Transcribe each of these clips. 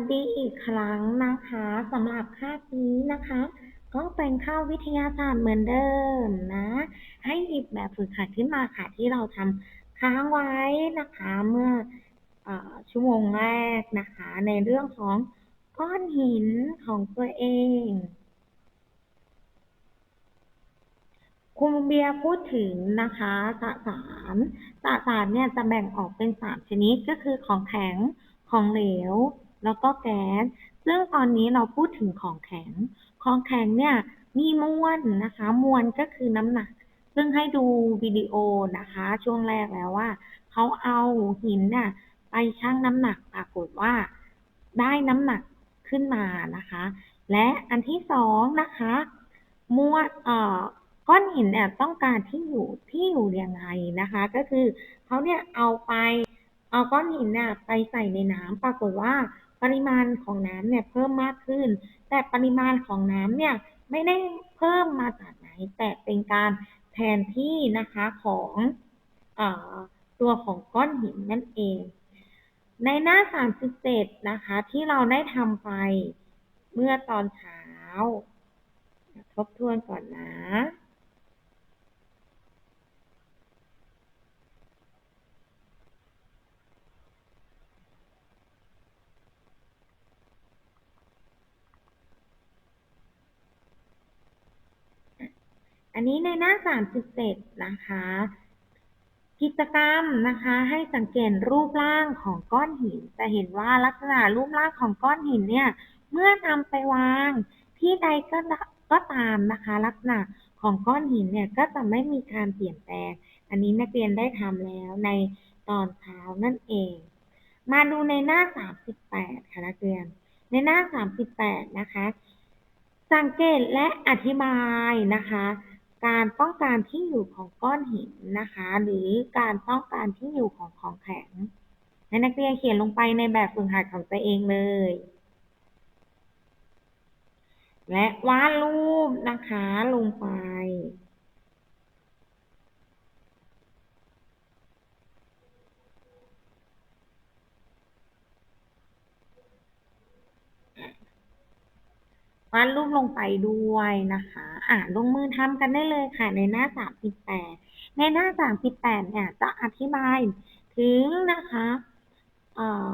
สดีอีกครั้งนะคะสำหรับคาบนี้นะคะ ก็เป็นข้าววิทยาศาสตร์เหมือนเดิมนะ ให้หยิบแบบฝึกหัดขึ้นมาค่ะที่เราทำค้างไว้นะคะเมื่อเออชั่วโมงแรกนะคะ ในเรื่องของก้อนหินของตัวเองคุณเบียร์พูดถึงนะคะสสารสสารเนี่ยจะแบ่งออกเป็นสามชนิดก็คือของแข็ง ของเหลว แล้วก็แก๊ส ซึ่งตอนนี้เราพูดถึงของแข็ง ของแข็งเนี่ยมีมวลนะคะ มวลก็คือน้ำหนัก ซึ่งให้ดูวิดีโอนะคะ ช่วงแรกแล้วว่าเขาเอาหินน่ะไปชั่งน้ำหนักปรากฏว่า ได้น้ำหนักขึ้นมานะคะ และอันที่สองนะคะ มวลเอ่อก้อนหินเนี่ยต้องการที่อยู่ที่อยู่ยังไงนะคะ ก็คือเขาเนี่ยเอาไปเอาก้อนหินเนี่ยไปใส่ในน้ำปรากฏว่า ปริมาณของน้ำเนี่ยเพิ่มมากขึ้น แต่ปริมาณของน้ำเนี่ยไม่ได้เพิ่มมาจากไหน แต่เป็นการแทนที่นะคะของอตัวของก้อนหินนั่นเอง ในหน้า 37 นะคะ ที่เราได้ทำไปเมื่อตอนเช้า ทบทวนก่อนนะ อันนี้ในหน้า 37 นะคะ กิจกรรมนะคะให้สังเกตรูปร่างของก้อนหิน จะเห็นว่าลักษณะรูปร่างของก้อนหินเนี่ย เมื่อนำไปวางที่ใดก็ก็ตามนะคะ ลักษณะของก้อนหินเนี่ยก็จะไม่มีการเปลี่ยนแปลง อันนี้นักเรียนได้ทำแล้วในตอนเช้านั่นเอง มาดูในหน้า 38 ค่ะนักเรียน ในหน้า 38 นะคะ สังเกตและอธิบายนะคะ การต้องการที่อยู่ของก้อนหินนะคะ หรือการต้องการที่อยู่ของของแข็ง ให้นักเรียนเขียนลงไปในแบบฝึกหัดของตัวเองเลย และวาดรูปนะคะลงไป วาดรูปลงไปด้วยนะคะ อะลงมือทำกันได้เลยค่ะ ในหน้า38ในหน้า38เนี่ยจะอธิบายถึงนะคะเอ่อ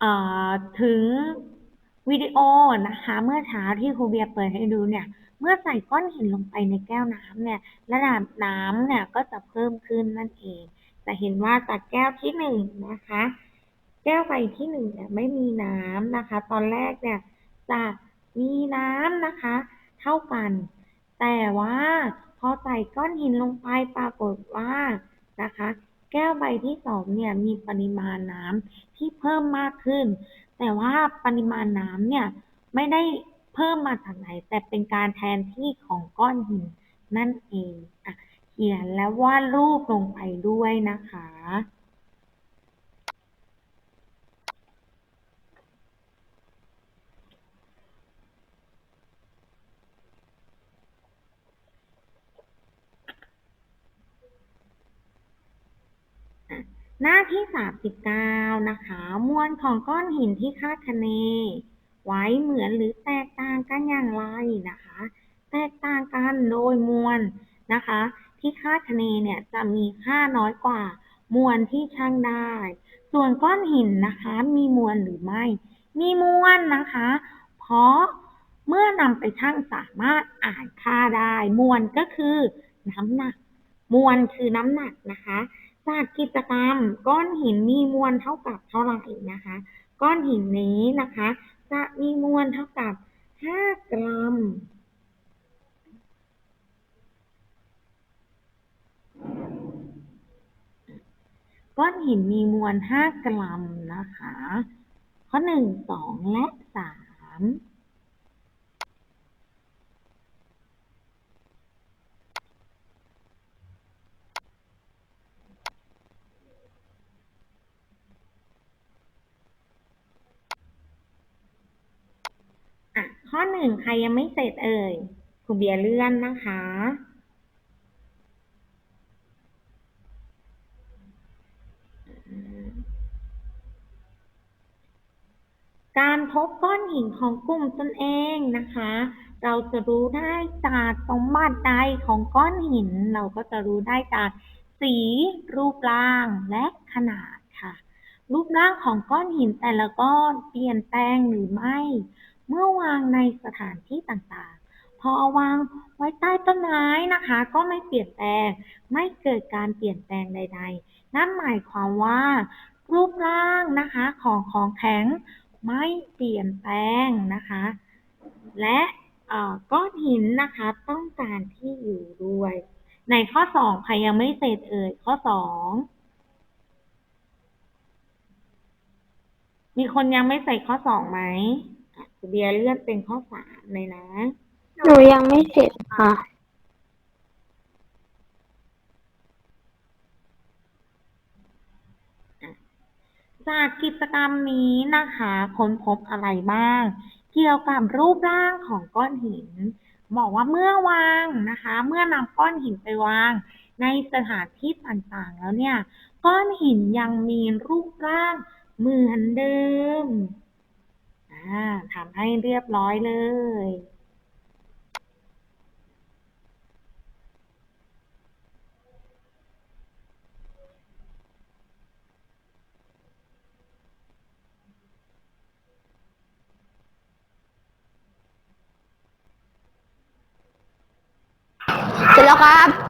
เอ่อถึงวิดีโอนะคะ เมื่อเช้าที่ครูเบียเปิดให้ดูเนี่ย เมื่อใส่ก้อนหินลงไปในแก้วน้ำเนี่ย ระดับน้ำเนี่ยก็จะเพิ่มขึ้นนั่นเอง จะเห็นว่าจากแก้วที่หนึ่งนะคะ แก้วใบที่หนึ่งเนี่ยไม่มีน้ำนะคะ ตอนแรกเนี่ยจะมีน้ำนะคะ เท่ากัน แต่ว่าพอใส่ก้อนหินลงไปปรากฏว่านะคะ แก้วใบที่สองเนี่ยมีปริมาณน้ำที่เพิ่มมากขึ้น แต่ว่าปริมาณน้ำเนี่ยไม่ได้เพิ่มมาจากไหน แต่เป็นการแทนที่ของก้อนหินนั่นเองอะเขียนและวาดรูปลงไปด้วยนะคะ หน้าที่ 39 นะคะ มวลของก้อนหินที่คาดคะเน ไว้เหมือนหรือแตกต่างกันอย่างไรนะคะ แตกต่างกันโดยมวลนะคะ ที่คาดคะเนเนี่ยจะมีค่าน้อยกว่า มวลที่ชั่งได้ ส่วนก้อนหินนะคะ มีมวลหรือไม่ มีมวลนะคะ เพราะเมื่อนำไปชั่งสามารถอ่านค่าได้ มวลก็คือน้ำหนัก มวลคือน้ำหนักนะคะ จากกิจกรรม ก้อนหินมีมวลเท่ากับเท่าไหร่นะคะ ก้อนหินนี้นะคะ จะมีมวลเท่ากับ 5 กรัมก้อนหินมีมวล 5 กรัมนะคะ ข้อ 1 2 และ 3 ข้อะข้อ1ใครยังไม่เสร็จเอ่ยครูเบียร์เลื่อนนะคะ การพบก้อนหินของกลุ่มตนเองนะคะ เราจะรู้ได้จากสมบัติใดของก้อนหิน เราก็จะรู้ได้จากสีรูปร่างและขนาดค่ะ รูปร่างของก้อนหินแต่ละก้อนเปลี่ยนแปลงหรือไม่ เมื่อวางในสถานที่ต่างๆ พอเอาวางไว้ใต้ต้นไม้นะคะ ก็ไม่เปลี่ยนแปลง ไม่เกิดการเปลี่ยนแปลงใด ๆ นั่นหมายความว่า รูปร่างนะคะของของแข็งไม่เปลี่ยนแปลงนะคะ และก้อนหินนะคะต้องการที่อยู่ด้วย ในข้อสองใครยังไม่เสร็จเอ่ยข้อสองมีคนยังไม่ใส่ข้อสองไหม เบียร์เลื่อนเป็นข้อสามเลยนะ หนูยังไม่เสร็จค่ะ จากกิจกรรมนี้นะคะค้นพบอะไรบ้าง เกี่ยวกับรูปร่างของก้อนหิน บอกว่าเมื่อวางนะคะ เมื่อนำก้อนหินไปวาง ในสถานที่ต่างๆแล้วเนี่ย ก้อนหินยังมีรูปร่างเหมือนเดิมอ่า ทำให้เรียบร้อยเลย เสร็จแล้วครับ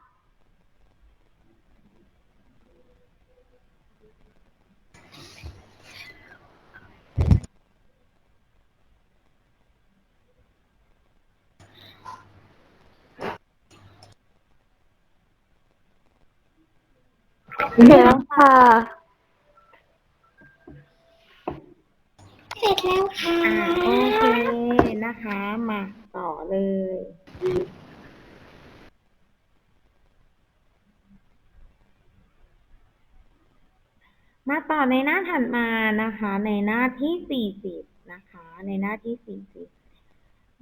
เสร็จแล้วค่ะ เสร็จแล้วค่ะ อ่าโอเคนะคะ มาต่อเลย มาต่อในหน้าถัดมานะคะ ในหน้าที่สี่สิบนะคะ ในหน้าที่สี่สิบ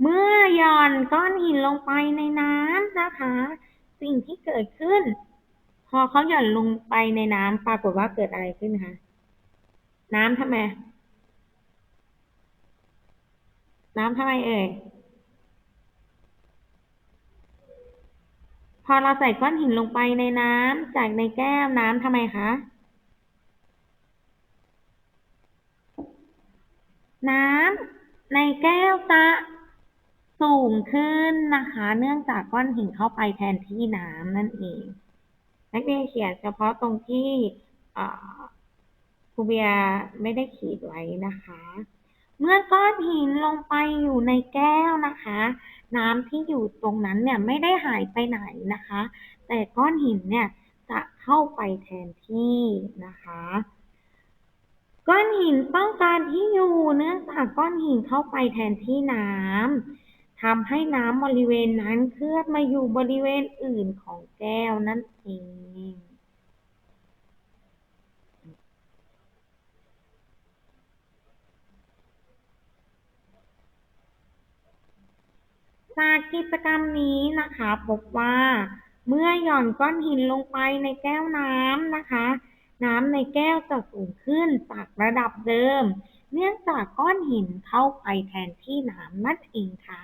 เมื่อหย่อนก้อนหินลงไปในน้ำนะคะ สิ่งที่เกิดขึ้น พอเขาหย่อนลงไปในน้ำปรากฏว่าเกิดอะไรขึ้นคะ น้ำทำไม น้ำทำไมเอ่ย พอเราใส่ก้อนหินลงไปในน้ำจากในแก้วน้ำทำไมคะ น้ำในแก้วจะสูงขึ้นนะคะ เนื่องจากก้อนหินเข้าไปแทนที่น้ำนั่นเอง นักเรียนเขียนเฉพาะตรงที่ครูเบียไม่ได้ขีดไว้นะคะ เมื่อก้อนหินลงไปอยู่ในแก้วนะคะ น้ำที่อยู่ตรงนั้นเนี่ยไม่ได้หายไปไหนนะคะ แต่ก้อนหินเนี่ยจะเข้าไปแทนที่นะคะ ก้อนหินต้องการที่อยู่เนื่องจากก้อนหินเข้าไปแทนที่น้ำ ทำให้น้ำบริเวณนั้นเคลื่อนมาอยู่บริเวณอื่นของแก้วนั่นเอง จากกิจกรรมนี้นะคะพบว่าเมื่อหย่อนก้อนหินลงไปในแก้วน้ำนะคะ น้ำในแก้วจะสูงขึ้นจากระดับเดิม เนื่องจากก้อนหินเข้าไปแทนที่น้ำนั่นเองค่ะ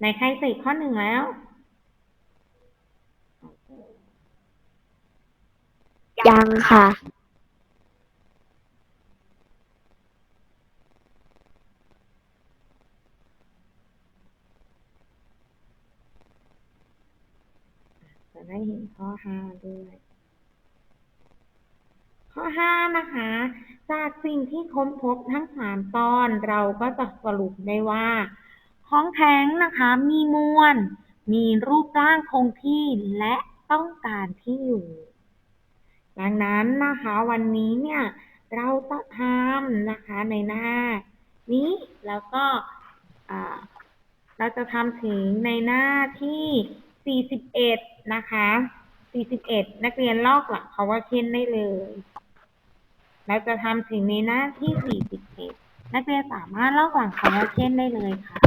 ในใครติดข้อหนึ่งแล้ว ยังค่ะ จะได้เห็นข้อห้าด้วย ข้อห้านะคะ จากสิ่งที่ค้นพบทั้งสามตอนเราก็จะสรุปได้ว่า ของแข็งนะคะมีมวล มีรูปร่างคงที่และต้องการที่อยู่ ดังนั้นนะคะวันนี้เนี่ยเราจะทำนะคะในหน้า นี้แล้วก็เราจะทำถึงในหน้าที่ 41 นะคะ 41 นักเรียนลอกหลักเขาว่าเช่นได้เลย เราจะทำถึงในหน้าที่ 41 นักเรียนสามารถลอกหลังเขาว่าเช่นได้เลยค่ะ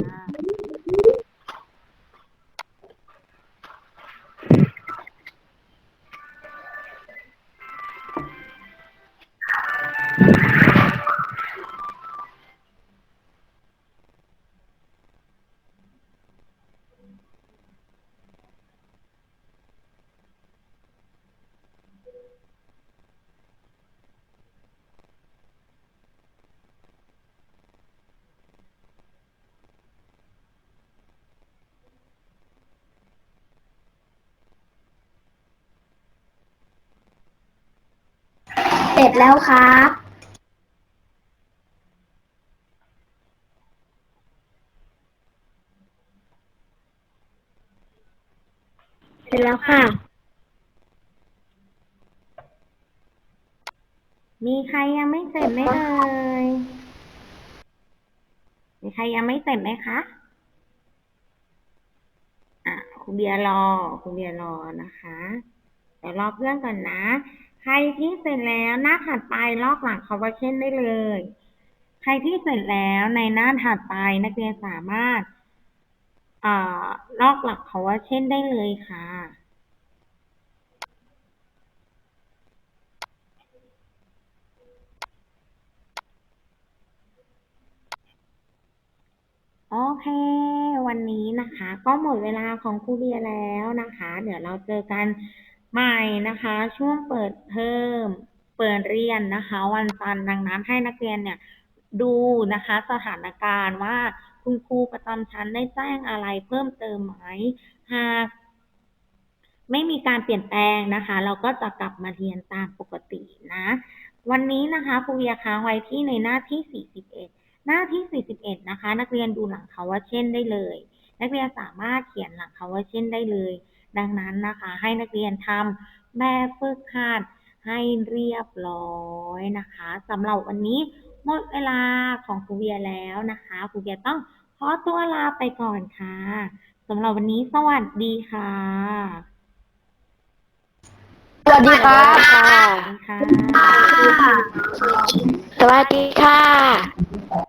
ร็จแล้วครับเสร็จแล้วค่ะ มีใครยังไม่เสร็จไหมเอ่ย มีใครยังไม่เสร็จไหมคะ อะคุณเบียร์รอคุณเบียร์รอนะคะ เดี๋ยวรอเพื่อนก่อนนะ ใครที่เสร็จแล้วหน้าถัดไปลอกหลังเขาว่าเช่นได้เลย ใครที่เสร็จแล้วในหน้าถัดไปนักเรียนสามารถอลอกหลักเขาว่าเช่นได้เลยค่ะโอเค วันนี้นะคะ ก็หมดเวลาของครูเบียแล้วนะคะ เดี๋ยวเราเจอกัน ใหม่นะคะ ช่วงเปิดเทอมเปิดเรียนนะคะ วันจันทร์ดังนั้นให้นักเรียนเนี่ยดูนะคะสถานการณ์ว่าคุณครูประจำชั้นได้แจ้งอะไรเพิ่มเติมไหมหากไม่มีการเปลี่ยนแปลงนะคะ เราก็จะกลับมาเรียนตามปกตินะ วันนี้นะคะครูเวียค้างไว้ที่ในหน้าที่ 41 หน้าที่ 41 นะคะ นักเรียนดูหลังคาว่าเช่นได้เลย นักเรียนสามารถเขียนหลังคาว่าเช่นได้เลย ดังนั้นนะคะให้นักเรียนทำแบบฝึกหัดให้เรียบร้อยนะคะสำหรับวันนี้หมดเวลาของครูเวียแล้วนะคะครูเวียต้องขอตัวลาไปก่อนค่ะสำหรับวันนี้สวัสดีค่ะสวัสดีครับสวัสดีค่ะ สวัสดีค่ะ